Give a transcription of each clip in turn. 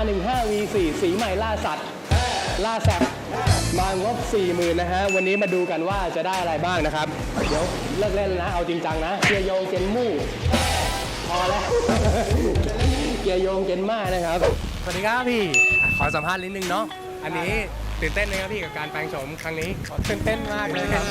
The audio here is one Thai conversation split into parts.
R15 V4 สีใหม่ล่าสัตว์ล่าแซบมางบ40,000นะฮะ วันนี้มาดูกันว่าจะได้อะไรบ้างนะครับ เดี๋ยวเลิกเล่นแล้วนะ เอาจริงจังนะ เกียร์โยงเกนมู่ พอแล้ว เกียร์โยงเกนมานะครับ สวัสดีครับพี่ ขอสัมภาษณ์นิดนึงเนาะ อันนี้ตื่นเต้นไหมครับพี่กับการแปลงโฉมครั้งนี้ ตื่นเต้นมากเลยครับ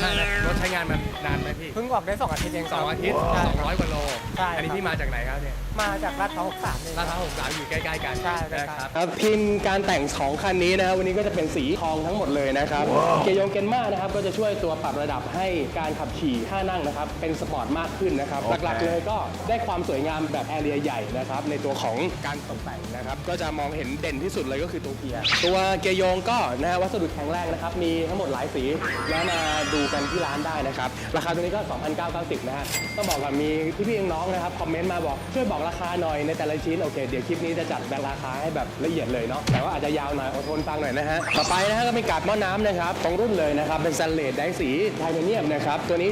รถใช้งานมันนานไหมพี่ เพิ่งออกได้สองอาทิตย์เองสองอาทิตย์ใช่สองร้อยกว่าโลใช่อันนี้พี่มาจากไหนครับเนี่ยมาจากลาดพร้าว63เลย ลาดพร้าวหกสามอยู่ใกล้ๆกันใช่ใช่นะครับ ครับทีมการแต่งของคันนี้นะครับวันนี้ก็จะเป็นสีทองทั้งหมดเลยนะครับ เกียร์โยงเกนมานะครับก็จะช่วยตัวปรับระดับให้การขับขี่ท่านั่งนะครับเป็นสปอร์ตมากขึ้นนะครับหลักๆเลยก็ได้ความสวยงามแบบแอเรียใหญ่นะครับในตัวของการตกแต่งนะครับก็จะมองเห็นเด่นที่สุดเลยก็คือตัวเกียร์ตัวเกียร์โยงก็นะฮะวัสดุแข็งแรงนะครับมีทั้งหมดหลายสีแล้วมาดูกันที่ร้านได้นะครับราคาตัวนี้ก็2,990นะฮะต้องบอกว่ามีพี่ๆน้องๆนะครับคอมเมนต์มาบอกช่วยบอกราคาหน่อยในแต่ละชิ้นโอเคเดี๋ยวคลิปนี้จะจัดแบ่งราคาให้แบบละเอียดเลยเนาะแต่ว่าอาจจะยาวหน่อยอดทนฟังหน่อยนะฮะต่อไปนะฮะก็เป็นกาดหม้อน้ำนะครับตรงรุ่นเลยนะครับเป็นสแตนเลสได้สีไทเทเนียมนะครับตัวนี้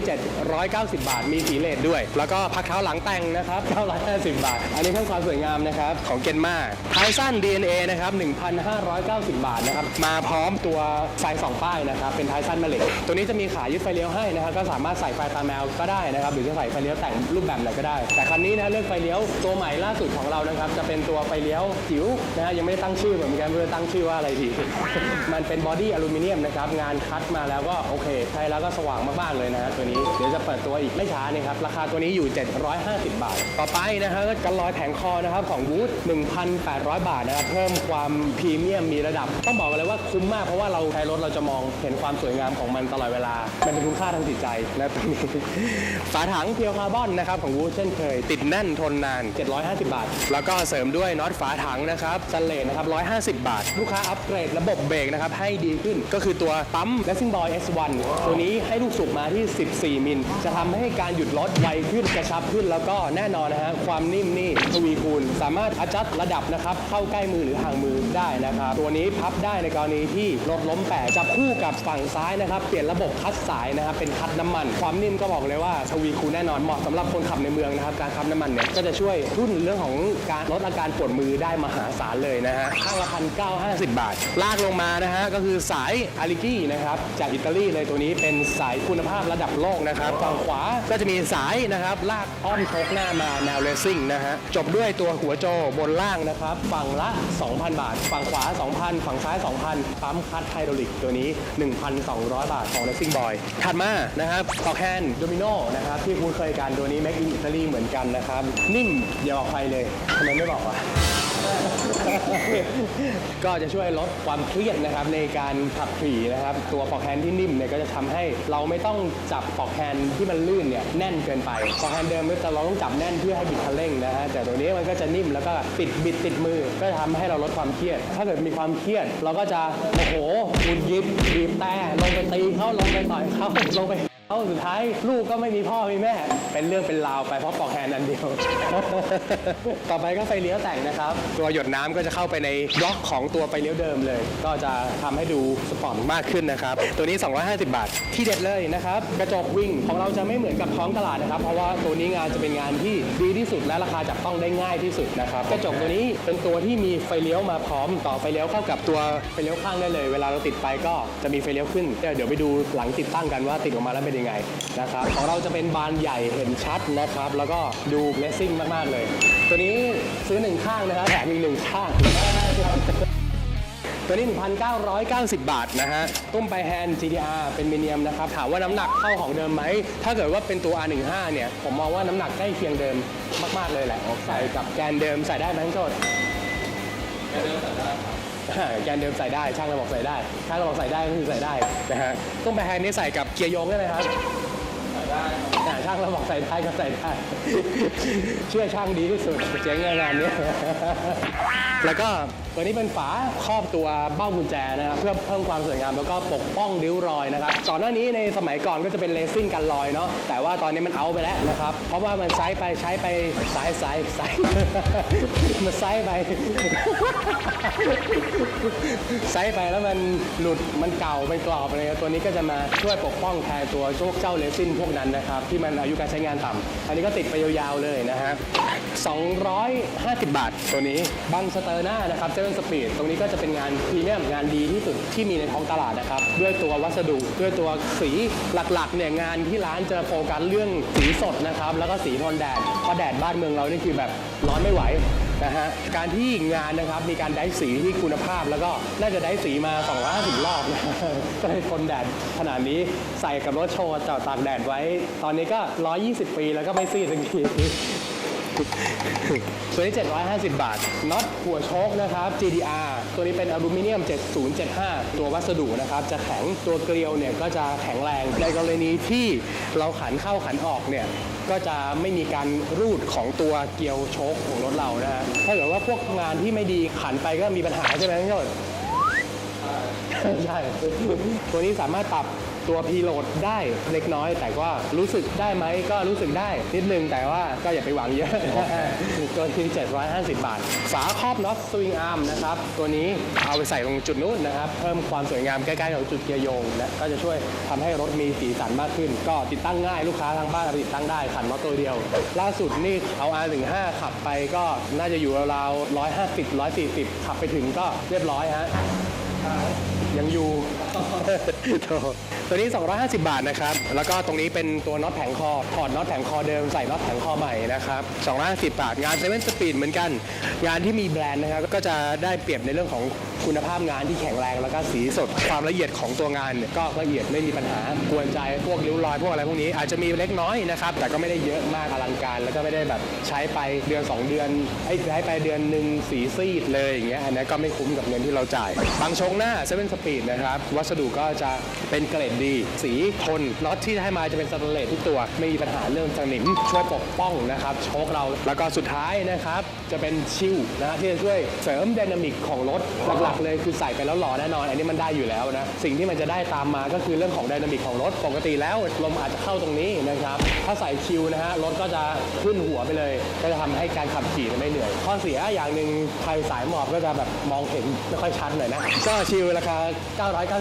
790 บาทมีสีเลดด้วย แล้วก็พักเท้าหลังแต่งนะครับ950 บาท อันนี้เพิ่มความสวยงามนะครับของเกนมาไทสั้น DNA นะครับ1,590 บาทนะครับมาพร้อมตัวไฟสองป้ายนะครับเป็นไทสั้นแม่เหล็กตัวนี้จะมีขายึดไฟเลี้ยวให้นะครับก็สามารถใส่ไฟตาแมวก็ได้นะครับหรือจะใส่ไฟเลี้ยวแต่งรูปแบบไหนก็ได้ แต่คันนี้นะเลือกไฟเลี้ยวตัวใหม่ล่าสุดของเรานะครับ จะเป็นตัวไฟเลี้ยวจิ๋วนะฮะยังไม่ได้ตั้งชื่อเหมือนกันไม่รู้จะตั้งชื่อว่าอะไรดี มันเป็นบอดี้อลูมิเนียมนะครับ งานคัดมาแล้วก็โอเค ใช้แล้วก็สว่างมากๆเลยนะฮะตัวนี้ เดี๋ยวจะเปิดตัวอีกไม่ช้านี่ครับ ราคาตัวนี้อยู่ 750 บาท ต่อไปนะฮะก็กันรอยแผงคอนะครับของวูด1,800 บาทนะครับเพิ่มความพรีเมียมมีระดับ ต้องบอกเลยว่าคุ้มมากเพราะว่าเราใช้รถเราจะมองเห็นความสวยงามของมันตลอดเวลา มันเป็นคุณค่าทางจิตใจนะตรงนี้ฝาถังเพียวคาร์บอนนะครับของวูดเช่นเคยติดแน่นทนนาน750 บาท แล้วก็เสริมด้วยน็อตฝาถังนะครับสเลนนะครับ 150 บาท ลูกค้าอัปเกรดระบบเบรกนะครับให้ดีขึ้นก็คือตัวปั๊ม Racing Boy S1 ตัวนี้ให้ลูกสูบมาที่ 14 มิล จะทำให้การหยุดรถไวขึ้นกระชับขึ้นแล้วก็แน่นอนนะฮะความนิ่มนี่ทวีคูณ สามารถอัดจัดระดับนะครับเข้าใกล้มือหรือห่างมือได้นะครับตัวนี้พับได้ในกรณีที่รถล้มแปะจับคู่กับฝั่งซ้ายนะครับเปลี่ยนระบบคัดสายนะครับเป็นคัดน้ำมัน ความนิ่มก็บอกเลยว่าทวีคูณแน่นอนเหมาะสำหรับคนขับในเมืองนะครับการคัดน้ำมันเนี่ยก็จะช่วยทุ่นเรื่องของการลดอาการปวดมือได้มหาศาลเลยนะฮะข้างละพันเก้าห้าสิบบาท ลากลงมานะฮะก็คือสายอาริกี้นะครับจากอิตาลีเลยตัวนี้เป็นสายคุณภาพระดับโลกนะครับฝั่งขวาก็จะมีสายนะครับลากอ้อมโชกหน้ามาแนวเรซิ่งนะฮะจบด้วยตัวหัวโจบนล่างนะครับฝั่งละ 2,000 บาท ฝั่งขวา 2,000 ฝั่งซ้าย 2,000ปั๊มคัดไฮดรอลิกตัวนี้ 1,200 บาทของ Racing Boy ถัดมานะครับปอกแฮนด์โดมิโนนะครับที่คุ้นเคยกันตัวนี้ Make in Italy เหมือนกันนะครับนิ่มอย่าบอกใครเลยทำไมไม่บอกวะ ก็จะช่วยลดความเครียดนะครับในการขับขี่นะครับ ตัวปอกแฮนด์ที่นิ่มเนี่ยก็จะทำให้เราไม่ต้องจับปอกแฮนด์ที่มันลื่นเนี่ยแน่นเกินไปปอกแฮนด์เดิมก็จะเราต้องจับแน่นเพื่อให้บิดคันเร่งนะฮะแต่ตัวนี้มันก็จะนิ่มแล้วก็ติดบิดติดมือ ก็จะทำให้เราลดความเครียด ถ้าเกิดมีความเครียด เราก็จะโอ้โหหงุดหยิบบีบแต่ลงไปตีเขาลงไปต่อยเขาลงไป เอาสุดท้ายลูกก็ไม่มีพ่อมีแม่ เป็นเรื่องเป็นราวไปเพราะปอกแฮนด์อันเดียว ต่อไปก็ไฟเลี้ยวแต่งนะครับ ตัวหยดน้ำก็จะเข้าไปในบล็อกของตัวไฟเลี้ยวเดิมเลย ก็จะทำให้ดูสปอร์ตมากขึ้นนะครับ ตัวนี้ 250 บาท ที่เด็ดเลยนะครับ กระจกวิ่งของเราจะไม่เหมือนกับท้องตลาดนะครับ เพราะว่าตัวนี้งานจะเป็นงานที่ดีที่สุดและราคาจับต้องได้ง่ายที่สุดนะครับกระจกตัวนี้เป็นตัวที่มีไฟเลี้ยวมาพร้อมต่อไฟเลี้ยวเข้ากับตัวไฟเลี้ยวข้างได้เลย เวลาเราติดไฟก็จะมีไฟเลี้ยวขึ้นเดี๋ยวไปดูหลังติดตั้งกันว่าติดออกมาแล้วเป็นยังไงนะครับของเราจะเป็นบานใหญ่เห็นชัดนะครับ แล้วก็ดูเลสซิ่งมากๆเลย ตัวนี้ซื้อหนึ่งข้างนะครับแถมอีกหนึ่งข้างตัวนี้ 1,990 บาทนะฮะ ตุ้มไปแฮนด์ GTR เป็นมิเนียมนะครับ ถามว่าน้ำหนักเท่าของเดิมไหม ถ้าเกิดว่าเป็นตัว R15 เนี่ย ผมมองว่าน้ำหนักใกล้เคียงเดิมมาก ๆ เลยแหละ ใส่กับแกนเดิมใส่ได้ไหมทั้งโจทย์ อ่าแกนเดิมใส่ได้ ช่างเราบอกใส่ได้ ช่างเราบอกใส่ได้ก็คือใส่ได้นะฮะตุ้มไปแฮนด์นี่ใส่กับเกียร์โยงได้ไหมครับอ่าช่างเราบอกใส่ได้ก็ใส่ได้ เชื่อช่างดีที่สุดเจ๊งงานเนี้ยแล้วก็ตัวนี้เป็นฝาครอบตัวเบ้ากุญแจนะครับเพื่อเพิ่มความสวยงามแล้วก็ปกป้องริ้วรอยนะครับก่อนหน้านี้ในสมัยก่อนก็จะเป็นเลซิ่งกันรอยเนาะแต่ว่าตอนนี้มันเอาไปแล้วนะครับเพราะว่ามันไซส์ไปใช้ไปไซส์ไซส์ไซส์มันไซส์ไป ไซส์ไปแล้วมันหลุดมันเก่ามันกรอบอะไรเงี้ยตัวนี้ก็จะมาช่วยปกป้องแทนตัวพวกเจ้าเลซินพวกนั้นนะครับ ที่มันอายุการใช้งานต่ำอันนี้ก็ติดไปยาวๆเลยนะฮะ250 บาทตัวนี้บังสเตอร์หน้านะครับเซเว่นสปีดตรงนี้ก็จะเป็นงานพรีเมียมงานดีที่สุดที่มีในท้องตลาดนะครับ ด้วยตัววัสดุด้วยตัวสีหลักๆเนี่ยงานที่ร้านจะโฟกัสเรื่องสีสดนะครับแล้วก็สีทนแดดเพราะแดดบ้านเมืองเรานี่คือแบบร้อนไม่ไหว นะฮะการที่งานนะครับมีการได้สีที่คุณภาพ แล้วก็น่าจะได้สีมา 250 รอบนะก็เลยทนแดดขนาดนี้ใส่กับรถโชว์จอดตากแดดไว้ ตอนนี้ก็ 120 ปีแล้วก็ไม่ซีดสักที ตัวนี้ 750 บาทน็อตหัวโชคนะครับ GDR ตัวนี้เป็นอลูมิเนียม 7075 ตัววัสดุนะครับจะแข็งตัวเกลียวเนี่ยก็จะแข็งแรงในกรณีที่เราขันเข้าขันออกเนี่ยก็จะไม่มีการรูดของตัวเกลียวโชคของรถเรานะฮะถ้าเกิดว่าพวกงานที่ไม่ดีขันไปก็มีปัญหาใช่ไหมพี่โยศใช่ ตัวนี้สามารถปรับ ตัวพีโหลดได้เล็กน้อย แต่ก็รู้สึกได้ไหมก็รู้สึกได้นิดนึงแต่ว่าก็อย่าไปหวังเยอะ ตัวที่750 บาท ฝาครอบน็อตสวิงอาร์มนะครับ ตัวนี้เอาไปใส่ตรงจุดนู้นนะครับ เพิ่มความสวยงามใกล้ๆกับจุดเกียร์โยงนะก็จะช่วยทำให้รถมีสีสันมากขึ้น ก็ติดตั้งง่ายลูกค้าทางบ้านติดตั้งได้ขันน็อตตัวเดียว ล่าสุดนี่เอา R15 ขับไปก็น่าจะอยู่ราวๆ150 140 ขับไปถึงก็เรียบร้อยฮะยังอยู่ตัวนี้ 250 บาทนะครับ แล้วก็ตรงนี้เป็นตัวน็อตแผงคอ ถอดน็อตแผงคอเดิมใส่น็อตแผงคอใหม่นะครับ250 บาท งานเซเว่นสปีดเหมือนกัน งานที่มีแบรนด์นะครับ ก็จะได้เปรียบในเรื่องของคุณภาพงานที่แข็งแรง แล้วก็สีสด ความละเอียดของตัวงานเนี่ยก็ละเอียดไม่มีปัญหากวนใจ พวกริ้วรอย พวกอะไรพวกนี้อาจจะมีเล็กน้อยนะครับ แต่ก็ไม่ได้เยอะมากอลังการ แล้วก็ไม่ได้แบบใช้ไปเดือน2เดือนไอ้ใช้ไปเดือนหนึ่งสีซีดเลยอย่างเงี้ย อันนี้ก็ไม่คุ้มกับเงินที่เราจ่าย บางชงหน้า7 Speed นะครับวัสดุก็จะเป็นเกรดดี สีทนน็อตที่ให้มาจะเป็นสแตนเลสทุกตัว ไม่มีปัญหาเรื่องสนิมช่วยปกป้องนะครับโชคเราแล้วก็สุดท้ายนะครับ จะเป็นชิลนะฮะที่จะช่วยเสริมไดนามิกของรถหลักๆ เลยคือใส่ไปแล้วหล่อแน่นอน อันนี้มันได้อยู่แล้วนะ สิ่งที่มันจะได้ตามมาก็คือเรื่องของไดนามิกของรถปกติแล้วลมอาจจะเข้าตรงนี้นะครับ ถ้าใส่ชิลนะฮะรถก็จะขึ้นหัวไปเลย ก็จะทำให้การขับขี่ไม่เหนื่อยข้อเสียอย่างหนึ่งใครสายหมอบก็จะแบบมองเห็นไม่ค่อยชัดหน่อยนะ ก็ชิลราคา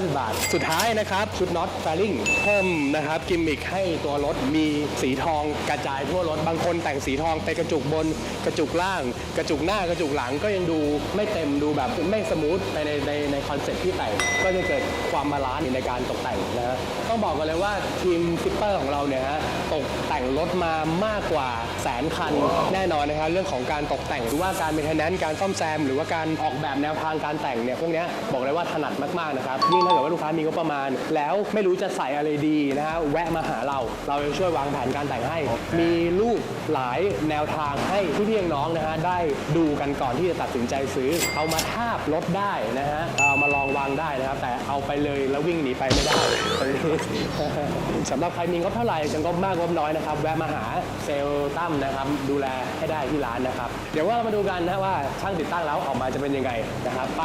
990 บาท สุดท้ายนะครับ ชุดน็อตแฟลิงเพิ่มนะครับ กิมมิคให้ตัวรถมีสีทองกระจายทั่วรถบางคนแต่งสีทองไปกระจุกบนกระจุกล่างกระจุกหน้ากระจุกหลังก็ยังดูไม่เต็มดูแบบไม่สมูทไปในในในคอนเซ็ปต์ที่แต่งก็จะเกิดความบาลานซ์ในการตกแต่งนะฮะต้องบอกกันเลยว่าทีมซิปเปอร์ของเราเนี่ยฮะตกแต่งรถมามากกว่าแสนคันแน่นอนนะครับเรื่องของการตกแต่งหรือว่าการเมนเทนแนนซ์การซ่อมแซม หรือว่าการออกแบบแนวทางการแต่งเนี่ยพวกนี้บอกเลยว่าถนัดมากๆนะครับยิ่งถ้าเกิดว่าลูกค้ามีงบประมาณ แล้วไม่รู้จะใส่อะไรดีนะฮะแวะมาหาเรา เราจะช่วยวางแผนการแต่งให้ มีรูปหลายแนวทางให้พี่ๆน้องนะฮะได้ดูกันก่อนที่จะตัดสินใจซื้อ เอามาทาบรถได้นะฮะเอามาลองวางได้นะครับ แต่เอาไปเลยแล้ววิ่งหนีไปไม่ได้ สำหรับใครมีงบเท่าไหร่จะงบมากงบน้อยนะครับ แวะมาหาเซลล์ตั้มนะครับ ดูแลให้ได้ที่ร้านนะครับ เดี๋ยวว่าเรามาดูกันนะว่าช่างติดตั้งแล้วออกมาจะเป็นยังไงนะครับ ไป